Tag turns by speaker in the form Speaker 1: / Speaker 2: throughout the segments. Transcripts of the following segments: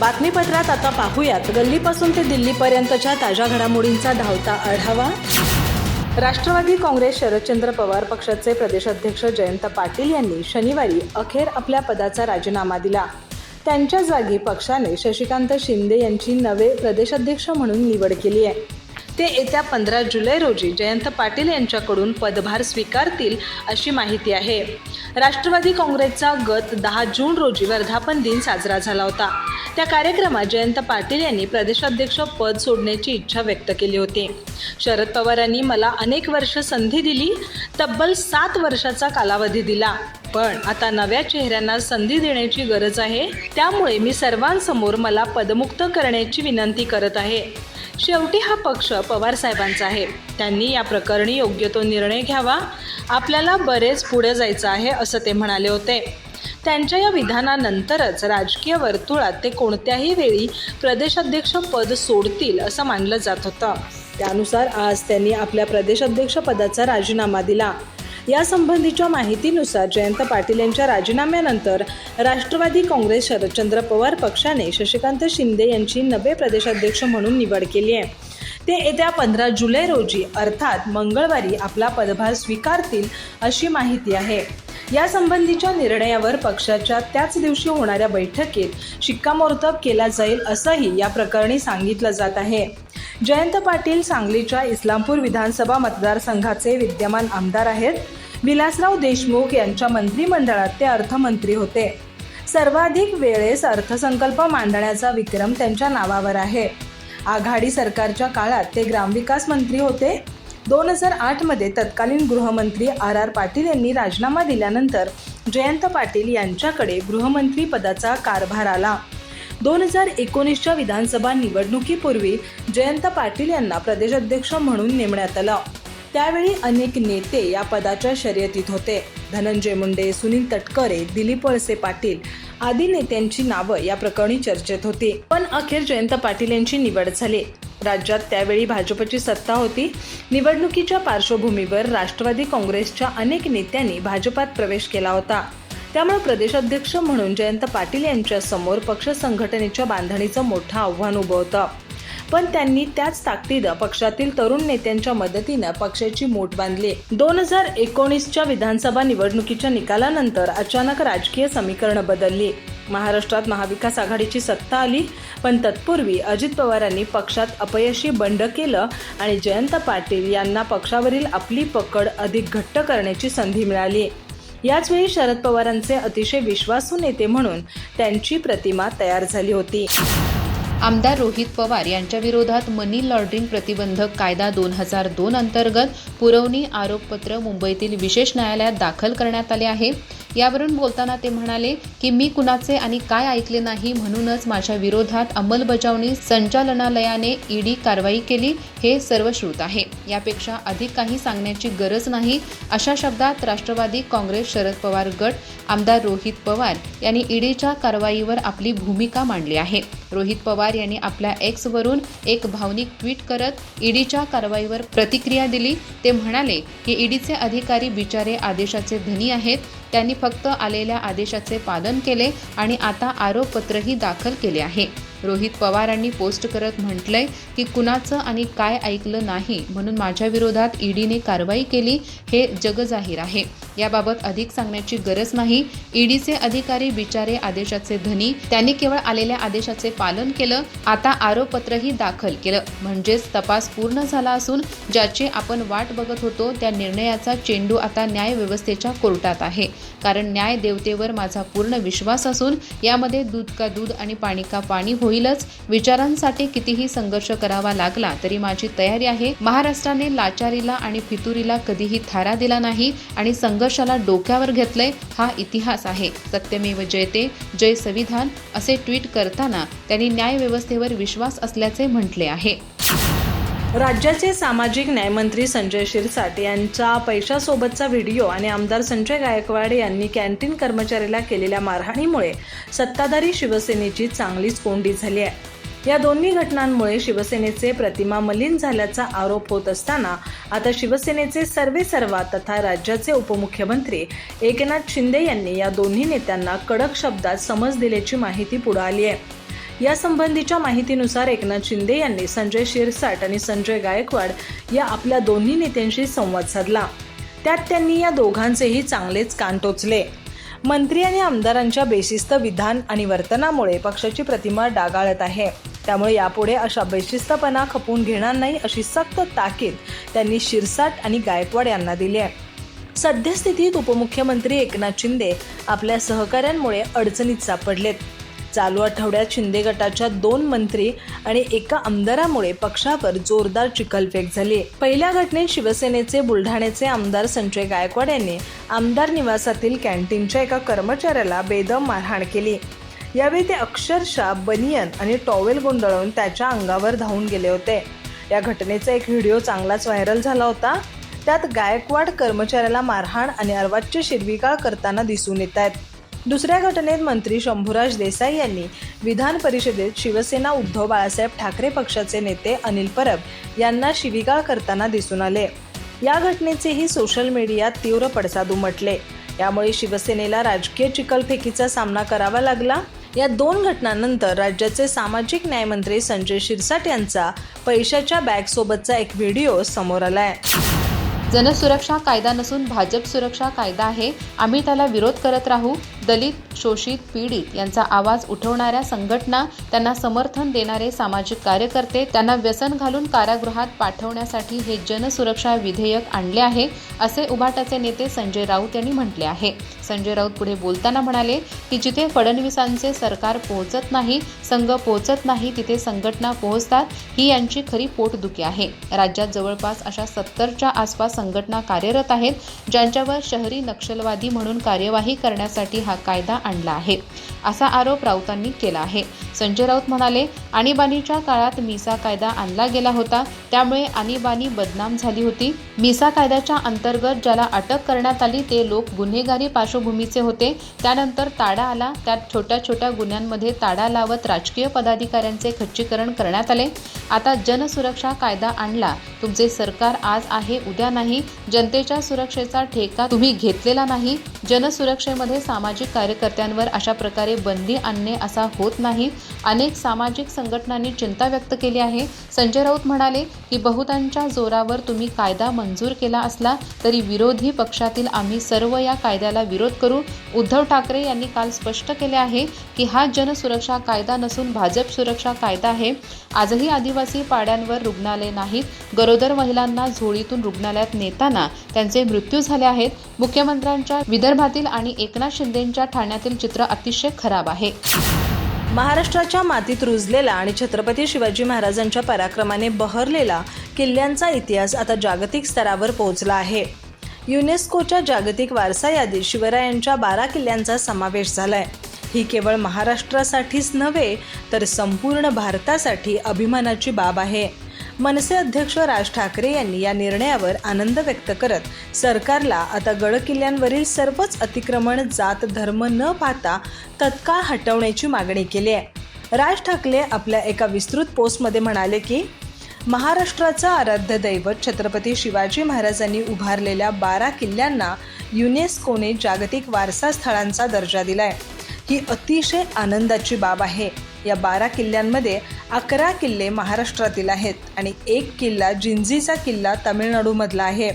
Speaker 1: बातमीपत्रात आता पाहूयात. गल्लीपासून ते दिल्लीपर्यंतच्या ताज्या घडामोडींचा धावता आढावा. राष्ट्रवादी काँग्रेस शरदचंद्र पवार पक्षाचे प्रदेशाध्यक्ष जयंत पाटील यांनी शनिवारी अखेर आपल्या पदाचा राजीनामा दिला. त्यांच्या जागी पक्षाने शशिकांत शिंदे यांची नवे प्रदेशाध्यक्ष म्हणून निवड केली आहे. ते येत्या पंधरा जुलै रोजी जयंत पाटील यांच्याकडून पदभार स्वीकारतील अशी माहिती आहे. राष्ट्रवादी काँग्रेसचा गत दहा जून रोजी वर्धापन दिन साजरा झाला होता. त्या कार्यक्रमात जयंत पाटील यांनी प्रदेशाध्यक्ष पद सोडण्याची इच्छा व्यक्त केली होती. शरद पवारांनी मला अनेक वर्ष संधी दिली तब्बल सात वर्षाचा कालावधी दिला. पण आता नव्या चेहऱ्यांना संधी देण्याची गरज आहे त्यामुळे मी सर्वांसमोर मला पदमुक्त करण्याची विनंती करत आहे. शेवटी हा पक्ष पवार साहेबांचा आहे. त्यांनी या प्रकरणी योग्य तो निर्णय घ्यावा. आपल्याला बरेच पुढे जायचं आहे असं ते म्हणाले होते. त्यांच्या या विधानानंतरच राजकीय वर्तुळात ते कोणत्याही वेळी प्रदेशाध्यक्ष पद सोडतील असं मानलं जात होतं. त्यानुसार आज त्यांनी आपल्या प्रदेशाध्यक्ष पदाचा राजीनामा दिला. यासंबंधीच्या माहितीनुसार जयंत पाटील यांच्या राजीनाम्यानंतर राष्ट्रवादी काँग्रेस शरदचंद्र पवार पक्षाने शशिकांत शिंदे यांची नवे प्रदेशाध्यक्ष म्हणून निवड केली आहे. ते येत्या पंधरा जुलै रोजी अर्थात मंगळवारी आपला पदभार स्वीकारतील अशी माहिती आहे. यासंबंधीच्या निर्णयावर पक्षाच्या त्याच दिवशी होणाऱ्या बैठकीत शिक्कामोर्तब केला जाईल असंही या प्रकरणी सांगितलं जात आहे. जयंत पाटील सांगलीच्या इस्लामपूर विधानसभा मतदारसंघाचे विद्यमान आमदार आहेत. विलासराव देशमुख यांच्या मंत्रिमंडळात ते अर्थमंत्री होते. सर्वाधिक वेळेस अर्थसंकल्प मांडण्याचा विक्रम त्यांच्या नावावर आहे. आघाडी सरकारच्या काळात ते ग्रामविकास मंत्री होते. दोन हजार आठमध्ये तत्कालीन गृहमंत्री आर आर पाटील यांनी राजीनामा दिल्यानंतर जयंत पाटील यांच्याकडे गृहमंत्री पदाचा कारभार आला. दोन हजार एकोणीसच्या विधानसभा निवडणुकीपूर्वी जयंत पाटील यांना प्रदेशाध्यक्ष म्हणून नेमण्यात आलं. त्यावेळी अनेक नेते या पदाच्या शर्यतीत होते. धनंजय मुंडे सुनील तटकरे दिलीप वळसे पाटील आदी नेत्यांची नावं या प्रकरणी चर्चेत होती. पण अखेर जयंत पाटील यांची निवड झाली. राज्यात त्यावेळी भाजपची सत्ता होती. निवडणुकीच्या पार्श्वभूमीवर राष्ट्रवादी काँग्रेसच्या अनेक नेत्यांनी भाजपात प्रवेश केला होता. त्यामुळे प्रदेशाध्यक्ष म्हणून जयंत पाटील यांच्या समोर पक्ष संघटनेच्या बांधणीचं मोठं आव्हान उभं होतं पण त्यांनी त्याच ताकदीनं पक्षातील तरुण नेत्यांच्या मदतीनं पक्षाची मोठ बांधली. दोन हजार एकोणीसच्या विधानसभा निवडणुकीच्या निकालानंतर अचानक राजकीय समीकरणं बदलली. महाराष्ट्रात महाविकास आघाडीची सत्ता आली पण तत्पूर्वी अजित पवारांनी पक्षात अपयशी बंड केलं आणि जयंत पाटील यांना पक्षावरील आपली पकड अधिक घट्ट करण्याची संधी मिळाली. याचवेळी शरद पवारांचे अतिशय विश्वासू नेते म्हणून त्यांची प्रतिमा तयार झाली होती.
Speaker 2: आमदार रोहित पवार यांच्या विरोधात मनी लॉन्ड्रिंग प्रतिबंधक कायदा दोन हजार दोन अंतर्गत पुरवणी आरोपपत्र मुंबईतील विशेष न्यायालयात दाखल करण्यात आले आहे. यावरून बोलताना ते म्हणाले की मी कुणाचे आणि काय ऐकले नाही म्हणूनच माझ्या विरोधात अंमलबजावणी संचालनालयाने ईडी कारवाई केली हे सर्वश्रुत आहे. यापेक्षा अधिक काही सांगण्याची गरज नाही अशा शब्दात राष्ट्रवादी काँग्रेस शरद पवार गट आमदार रोहित पवार यांनी ईडीच्या कारवाईवर आपली भूमिका मांडली आहे. रोहित पवार यांनी आपल्या एक्सवरून एक भावनिक ट्विट करत ईडीच्या कारवाईवर प्रतिक्रिया दिली. ते म्हणाले की ईडीचे अधिकारी बिचारे आदेशाचे धनी आहेत. त्यांनी फक्त आलेल्या आदेशाचे पालन केले आणि आता आरोपपत्रही दाखल केले आहे. रोहित पवारांनी पोस्ट करत म्हटलंय की कुणाचं आणि काय ऐकलं नाही म्हणून माझ्या विरोधात ईडीने कारवाई केली हे जगजाहीर आहे. याबाबत अधिक सांगण्याची गरज नाही. ईडीचे अधिकारी बिचारे आदेशाचे धनी त्यांनी केवळ आलेल्या आदेशाचे पालन केलं आता आरोपपत्रही दाखल केलं. म्हणजेच तपास पूर्ण झाला असून ज्याची आपण वाट बघत होतो त्या निर्णयाचा चेंडू आता न्याय व्यवस्थेच्या कोर्टात आहे. कारण न्याय देवतेवर माझा पूर्ण विश्वास असून यामध्ये दूध का दूध आणि पाणी का पाणी हो होईलच. विचारांसाठी कितीही संघर्ष करावा लागला तरी माझी तयारी आहे. महाराष्ट्राने लाचारीला आणि फितुरीला कधीही थारा दिला नाही आणि संघर्षाला डोक्यावर घेतलंय हा इतिहास आहे. सत्यमेव जयते जय संविधान असे ट्विट करताना त्यांनी न्यायव्यवस्थेवर विश्वास असल्याचे म्हटले आहे.
Speaker 1: राज्याचे सामाजिक न्यायमंत्री संजय शिरसाट यांचा पैशासोबतचा व्हिडिओ आणि आमदार संजय गायकवाड यांनी कॅन्टीन कर्मचाऱ्याला केलेल्या मारहाणीमुळे सत्ताधारी शिवसेनेची चांगलीच कोंडी झाली आहे. या दोन्ही घटनांमुळे शिवसेनेचे प्रतिमा मलिन झाल्याचा आरोप होत असताना आता शिवसेनेचे सर्वे सर्वा तथा राज्याचे उपमुख्यमंत्री एकनाथ शिंदे यांनी या दोन्ही नेत्यांना कडक शब्दात समज दिल्याची माहिती पुढे आली आहे. यासंबंधीच्या माहितीनुसार एकनाथ शिंदे यांनी संजय शिरसाट आणि संजय गायकवाड या आपल्या दोन्ही नेत्यांशी संवाद साधला. त्यात त्यांनी या दोघांचेही चांगलेच कान टोचले. मंत्री आणि आमदारांच्या बेशिस्त विधान आणि वर्तनामुळे पक्षाची प्रतिमा डागाळत आहे. त्यामुळे यापुढे अशा बेशिस्तपणा खपवून घेणार नाही अशी सक्त ताकीद त्यांनी शिरसाट आणि गायकवाड यांना दिली आहे. सद्यस्थितीत उपमुख्यमंत्री एकनाथ शिंदे आपल्या सहकाऱ्यांमुळे अडचणीत सापडलेत. चालू आठवड्यात शिंदे गटाच्या दोन मंत्री आणि एका आमदारामुळे पक्षावर जोरदार चिखलफेक झाली. पहिल्या घटनेत शिवसेनेचे बुलढाण्याचे आमदार संजय गायकवाड यांनी आमदार निवासातील कॅन्टीनच्या एका कर्मचाऱ्याला बेदम मारहाण केली. यावेळी ते अक्षरशः बनियन आणि टॉवेल गुंडळून त्याच्या अंगावर धावून गेले होते. या घटनेचा एक व्हिडिओ चांगलाच व्हायरल झाला होता. त्यात गायकवाड कर्मचाऱ्याला मारहाण आणि अर्वाच्य शिरविकाळ करताना दिसून येत आहेत. दुसऱ्या घटनेत मंत्री शंभूराज देसाई यांनी विधान परिषदेत शिवसेना उद्धव बाळासाहेब ठाकरे पक्षाचे नेते अनिल परब यांना शिविगाळ करताना दिसून आले. या घटनेचेही सोशल मीडियात तीव्र पडसाद उमटले. यामुळे शिवसेनेला राजकीय चिखलफेकीचा सामना करावा लागला. या दोन घटनांनंतर राज्याचे सामाजिक न्यायमंत्री संजय शिरसाट यांचा पैशाच्या बॅगसोबतचा एक व्हिडिओ समोर आला आहे
Speaker 2: जनसुरक्षा कायदा नसून भाजप सुरक्षा कायदा आहे. आम्ही त्याला विरोध करत राहू. दलित शोषित पीडित यांचा आवाज उठवणाऱ्या संघटना त्यांना समर्थन देणारे सामाजिक कार्यकर्ते त्यांना व्यसन घालून कारागृहात पाठवण्यासाठी हे जनसुरक्षा विधेयक आणले आहे असे उभाटाचे नेते संजय राऊत यांनी म्हटले आहे. संजय राऊत पुढे बोलताना म्हणाले की जिथे फडणवीसांचे सरकार पोहोचत नाही संघ पोहोचत नाही तिथे संघटना पोहोचतात ही यांची खरी पोटदुखी आहे. राज्यात जवळपास अशा सत्तरच्या आसपास संघटना कार्यरत आहेत ज्यांच्यावर शहरी नक्षलवादी म्हणून कार्यवाही करण्यासाठी हा कायदा आणला आहे. असा आरोप राऊतांनी केला आहे. संजय राऊत म्हणाले आणीबाणीच्या काळात मिसा कायदा आणला गेला होता त्यामुळे आणीबाणी बदनाम झाली होती. मिसा कायद्याच्या अंतर्गत ज्याला अटक करण्यात आली ते लोक गुन्हेगारी पार्श्वभूमीचे होते. त्यानंतर ताडा आला त्यात छोट्या छोट्या गुन्ह्यांमध्ये ताडा लावत राजकीय पदाधिकाऱ्यांचे खच्चीकरण करण्यात आले. आता जनसुरक्षा कायदा आणला. तुमचे सरकार आज आहे उद्या नाही. जनतेच्या सुरक्षेचा ठेका तुम्ही घेतलेला नाही जनसुरक्षेमध्ये सामाजिक कार्यकर्त्यांवर अशा प्रकारे बंदी आणणे असा होत नाही. अनेक सामाजिक संघटनांनी चिंता व्यक्त केली आहे. संजय राऊत म्हणाले की बहुतांच्या जोरावर तुम्ही कायदा मंजूर केला असला तरी विरोधी पक्षातील आम्ही सर्व या कायद्याला विरोध करू. उद्धव ठाकरे यांनी काल स्पष्ट केले आहे की हा जनसुरक्षा कायदा नसून भाजप सुरक्षा कायदा आहे. आजही आदिवासी पाड्यांवर रुग्णालय नाहीत. गरोदर महिलांना झोळीतून रुग्णालयात नेताना त्यांचे मृत्यू झाले आहेत. मुख्यमंत्र्यांच्या विदर्भातील आणि एकनाथ शिंदेंच्या ठाण्यातील चित्र अतिशय खराब आहे.
Speaker 1: महाराष्ट्राच्या मातीत रुजलेला आणि छत्रपती शिवाजी महाराजांच्या पराक्रमाने बहरलेला किल्ल्यांचा इतिहास आता जागतिक स्तरावर पोहोचला आहे. युनेस्कोच्या जागतिक वारसा यादीत शिवरायांच्या बारा किल्ल्यांचा समावेश झालाय. ही केवळ महाराष्ट्रासाठीच नव्हे तर संपूर्ण भारतासाठी अभिमानाची बाब आहे. मनसे अध्यक्ष राज ठाकरे यांनी या निर्णयावर आनंद व्यक्त करत सरकारला आता गडकिल्ल्यांवरील सर्वच अतिक्रमण जात धर्म न पाहता तत्काळ हटवण्याची मागणी केली आहे. राज ठाकरे आपल्या एका विस्तृत पोस्टमध्ये म्हणाले की महाराष्ट्राचं आराध्य दैवत छत्रपती शिवाजी महाराजांनी उभारलेल्या बारा किल्ल्यांना युनेस्कोने जागतिक वारसा स्थळांचा दर्जा दिलाय. ही अतिशय आनंदाची बाब आहे. या बारा किल्ल्यांमध्ये अकरा किल्ले महाराष्ट्रातील आहेत आणि एक किल्ला जिंजीचा किल्ला तामिळनाडूमधला आहे.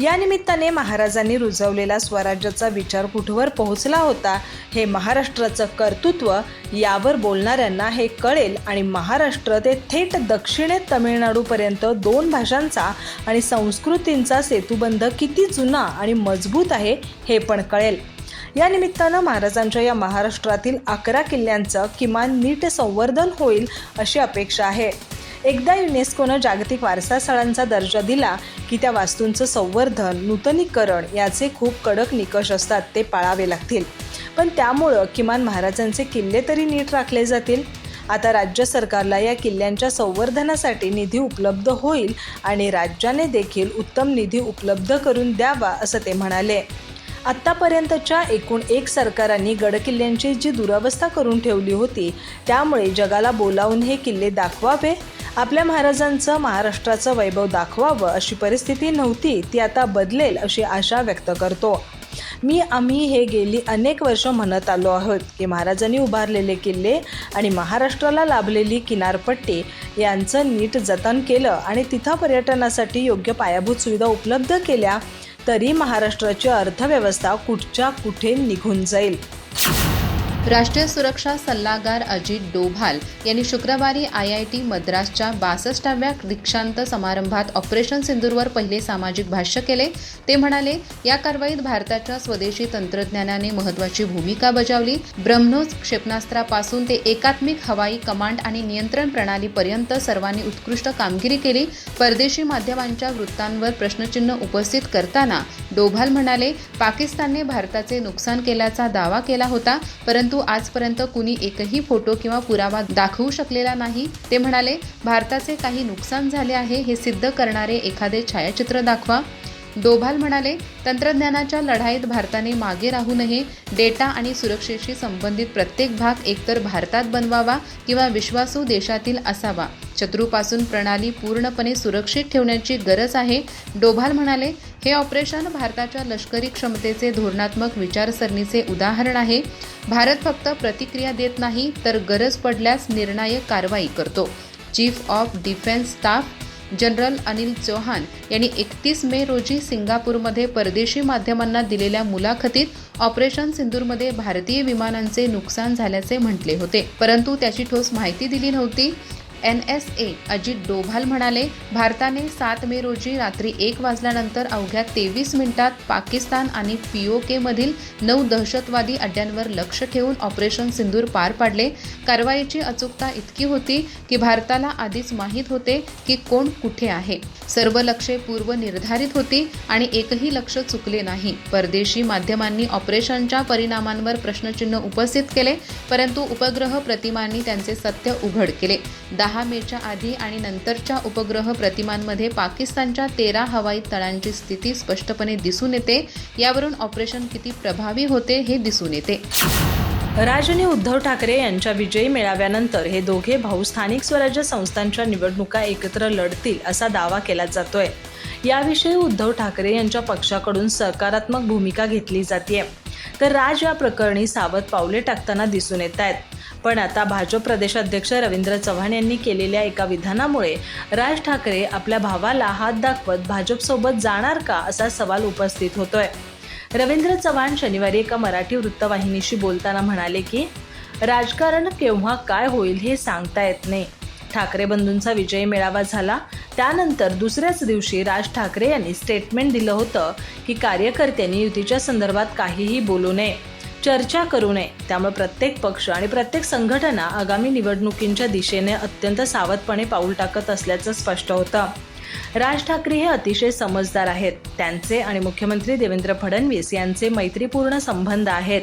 Speaker 1: या निमित्ताने महाराजांनी रुजवलेला स्वराज्याचा विचार कुठवर पोहोचला होता हे महाराष्ट्राचं कर्तृत्व यावर बोलणाऱ्यांना हे कळेल आणि महाराष्ट्र ते थेट दक्षिणेत तमिळनाडूपर्यंत दोन भाषांचा आणि संस्कृतींचा सेतुबंध किती जुना आणि मजबूत आहे हे पण कळेल. या निमित्तानं महाराजांच्या या महाराष्ट्रातील अकरा किल्ल्यांचं किमान नीट संवर्धन होईल अशी अपेक्षा आहे. एकदा युनेस्कोनं जागतिक वारसा स्थळांचा दर्जा दिला की त्या वास्तूंचं संवर्धन नूतनीकरण याचे खूप कडक निकष असतात ते पाळावे लागतील. पण त्यामुळं किमान महाराजांचे किल्ले तरी नीट राखले जातील? आता राज्य सरकारला या किल्ल्यांच्या संवर्धनासाठी निधी उपलब्ध होईल आणि राज्याने देखील उत्तम निधी उपलब्ध करून द्यावा असं ते म्हणाले. आत्तापर्यंतच्या एकूण एक सरकारांनी गडकिल्ल्यांची जी दुरावस्था करून ठेवली होती त्यामुळे जगाला बोलावून हे किल्ले दाखवावे आपल्या महाराजांचं महाराष्ट्राचं वैभव दाखवावं अशी परिस्थिती नव्हती ती आता बदलेल अशी आशा व्यक्त करतो. मी आम्ही हे गेली अनेक वर्ष म्हणत आलो आहोत की महाराजांनी उभारलेले किल्ले आणि महाराष्ट्राला लाभलेली किनारपट्टी यांचं नीट जतन केलं आणि तिथं पर्यटनासाठी योग्य पायाभूत सुविधा उपलब्ध केल्या. तरी महाराष्ट्राची अर्थव्यवस्था कुठच्या कुठे निघून जाईल?
Speaker 2: राष्ट्रीय सुरक्षा सल्लागार अजित डोभाल यांनी शुक्रवारी आय आय टी मद्रासच्या बासष्टाव्या दीक्षांत समारंभात ऑपरेशन सिंदूरवर पहिले सामाजिक भाष्य केले. ते म्हणाले या कारवाईत भारताच्या स्वदेशी तंत्रज्ञानाने महत्वाची भूमिका बजावली. ब्रह्मोस क्षेपणास्त्रापासून ते एकात्मिक हवाई कमांड आणि नियंत्रण प्रणालीपर्यंत सर्वांनी उत्कृष्ट कामगिरी केली. परदेशी माध्यमांच्या वृत्तांवर प्रश्नचिन्ह उपस्थित करताना डोभाल म्हणाले पाकिस्तानने भारताचे नुकसान केल्याचा दावा केला होता परंतु आजपर्यंत कुणी एकही फोटो किंवा पुरावा दाखवू शकलेला नाही. ते म्हणाले भारताचे काही नुकसान झाले आहे हे सिद्ध करणारे एखादे छायाचित्र दाखवा. डोभाल म्हणाले तंत्रज्ञानाच्या लढाईत भारताने मागे राहू नये डेटा आणि सुरक्षेशी संबंधित प्रत्येक भाग एकतर भारतात बनवावा किंवा विश्वासू देशातील असावा. शत्रूपासून प्रणाली पूर्णपणे सुरक्षित ठेवण्याची गरज आहे. डोभाल म्हणाले हे ऑपरेशन भारताच्या लष्करी क्षमतेचे धोरणात्मक विचारसरणीचे उदाहरण आहे. भारत फक्त प्रतिक्रिया देत नाही तर गरज पडल्यास निर्णायक कारवाई करतो. Chief of defence staff general Anil Chauhan यांनी एकतीस मे रोजी सिंगापूरमध्ये परदेशी माध्यमांना दिलेल्या मुलाखतीत ऑपरेशन सिंदूरमध्ये भारतीय विमानांचे नुकसान झाल्याचे म्हटले होते. परंतु त्याची ठोस माहिती दिली नव्हती. N S A Ajit Doval म्हणाले भारताने सात मे रोजी रात्री एक वाजल्यानंतर अवघ्या तेवीस मिनिटात पाकिस्तान आणि पीओके मधील नऊ दहशतवादी अड्ड्यांवर लक्ष ठेवून ऑपरेशन सिंदूर पार पाडले. कारवाईची अचूकता इतकी होती की भारताला आधीच माहीत होते की कोण कुठे आहे. सर्व लक्षे पूर्व निर्धारित होती आणि एकही लक्ष चुकले नाही. परदेशी माध्यमांनी ऑपरेशनच्या परिणामांवर प्रश्नचिन्ह उपस्थित केले परंतु उपग्रह प्रतिमांनी त्यांचे सत्य उघड केले. दहा मेच्या आधी आणि नंतरच्या उपग्रह प्रतिमांमध्ये पाकिस्तानच्या तेरा हवाई तळांची स्थिती स्पष्टपणे दिसून येते. यावरून ऑपरेशन किती प्रभावी होते हे दिसून येते.
Speaker 1: राज आणि उद्धव ठाकरे यांच्या विजयी मेळाव्यानंतर हे दोघे भाऊ स्थानिक स्वराज्य संस्थांच्या निवडणुका एकत्र लढतील असा दावा केला जातोय. याविषयी उद्धव ठाकरे यांच्या पक्षाकडून सकारात्मक भूमिका घेतली जाते तर राज या प्रकरणी सावध पावले टाकताना दिसून येत आहेत पण आता भाजप प्रदेशाध्यक्ष रवींद्र चव्हाण यांनी केलेल्या एका विधानामुळे राज ठाकरे आपल्या भावाला हात दाखवत भाजपसोबत जाणार का असा सवाल उपस्थित होतोय. रवींद्र चव्हाण शनिवारी एका मराठी वृत्तवाहिनीशी बोलताना म्हणाले की राजकारण केव्हा काय होईल हे सांगता येत नाही. ठाकरे बंधूंचा विजयी मेळावा झाला. त्यानंतर दुसऱ्याच दिवशी राज ठाकरे यांनी स्टेटमेंट दिलं होतं की कार्यकर्त्यांनी युतीच्या संदर्भात काहीही बोलू नये. चर्चा करू नये. त्यामुळे प्रत्येक पक्ष आणि प्रत्येक संघटना आगामी निवडणुकींच्या दिशेने अत्यंत सावधपणे पाऊल टाकत असल्याचं स्पष्ट होतं. राज ठाकरे हे अतिशय समजदार आहेत. त्यांचे आणि मुख्यमंत्री देवेंद्र फडणवीस यांचे मैत्रीपूर्ण संबंध आहेत.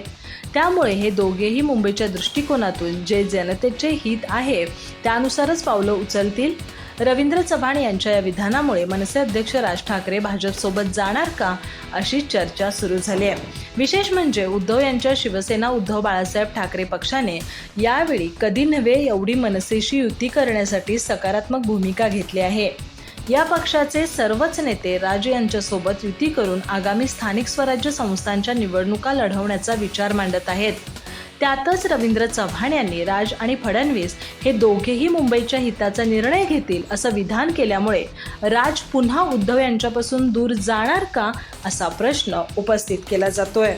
Speaker 1: त्यामुळे हे दोघेही मुंबईच्या दृष्टिकोनातून जे जनतेचे हित आहे त्यानुसारच पावलं उचलतील रवींद्र चव्हाण यांच्या या विधानामुळे मनसे अध्यक्ष राज ठाकरे भाजपसोबत जाणार का अशी चर्चा सुरू झाली आहे. विशेष म्हणजे उद्धव यांच्या शिवसेना उद्धव बाळासाहेब ठाकरे पक्षाने यावेळी कधी नव्हे एवढी मनसेशी युती करण्यासाठी सकारात्मक भूमिका घेतली आहे. या पक्षाचे सर्वच नेते राज यांच्यासोबत युती करून आगामी स्थानिक स्वराज्य संस्थांच्या निवडणुका लढवण्याचा विचार मांडत आहेत. त्यातच रवींद्र चव्हाण यांनी राज आणि फडणवीस हे दोघेही मुंबईच्या हिताचा निर्णय घेतील असं विधान केल्यामुळे राज पुन्हा उद्धव यांच्यापासून दूर जाणार का असा प्रश्न उपस्थित केला जातोय.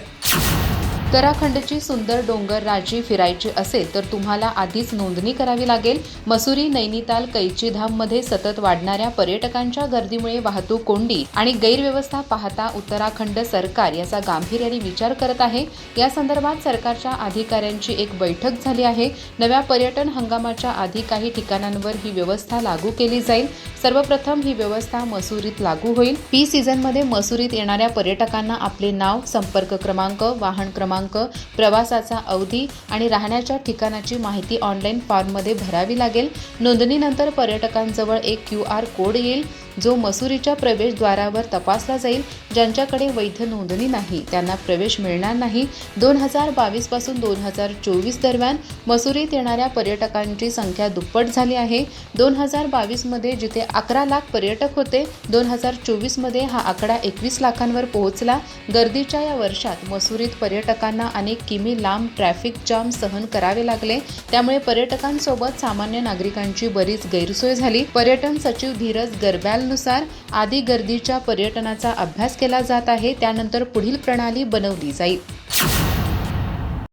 Speaker 2: उत्तराखंडची सुंदर डोंगर राजी फिरायची असेल तर तुम्हाला आधीच नोंदणी करावी लागेल. मसुरी नैनिताल कैचीधाममध्ये सतत वाढणाऱ्या पर्यटकांच्या गर्दीमुळे वाहतूक कोंडी आणि गैरव्यवस्था पाहता उत्तराखंड सरकार याचा गांभीर्याने विचार करत आहे. या संदर्भात सरकारच्या अधिकाऱ्यांची एक बैठक झाली आहे. नव्या पर्यटन हंगामाच्या आधी काही ठिकाणांवर ही व्यवस्था लागू केली जाईल. सर्वप्रथम ही व्यवस्था मसुरीत लागू होईल. पी सीझनमध्ये मसुरीत येणाऱ्या पर्यटकांना आपले नाव संपर्क क्रमांक वाहन क्रमांक प्रवासाचा अवधी आणि राहण्याच्या ठिकाणाची माहिती ऑनलाईन फॉर्ममध्ये भरावी लागेल. नोंदणीनंतर पर्यटकांजवळ एक क्यू आर कोड येईल. जो मसुरीच्या प्रवेशद्वारावर तपासला जाईल ज्यांच्याकडे वैध नोंदणी नाही त्यांना प्रवेश मिळणार नाही. दोन हजार बावीसपासून दोन हजार चोवीस दरम्यान मसुरीत येणाऱ्या पर्यटकांची संख्या दुप्पट झाली आहे. दोन हजार बावीसमध्ये जिथे अकरा लाख पर्यटक होते दोन हजार चोवीसमध्ये हा आकडा एकवीस लाखांवर पोहोचला. गर्दीच्या या वर्षात मसुरीत पर्यटकांना अनेक किमी लांब ट्रॅफिक जाम सहन करावे लागले. त्यामुळे पर्यटकांसोबत सामान्य नागरिकांची बरीच गैरसोय झाली. पर्यटन सचिव धीरज गरब्यालनुसार आधी गर्दीच्या पर्यटनाचा अभ्यास केला जात आहे त्यानंतर पुढील प्रणाली बनवली जाईल.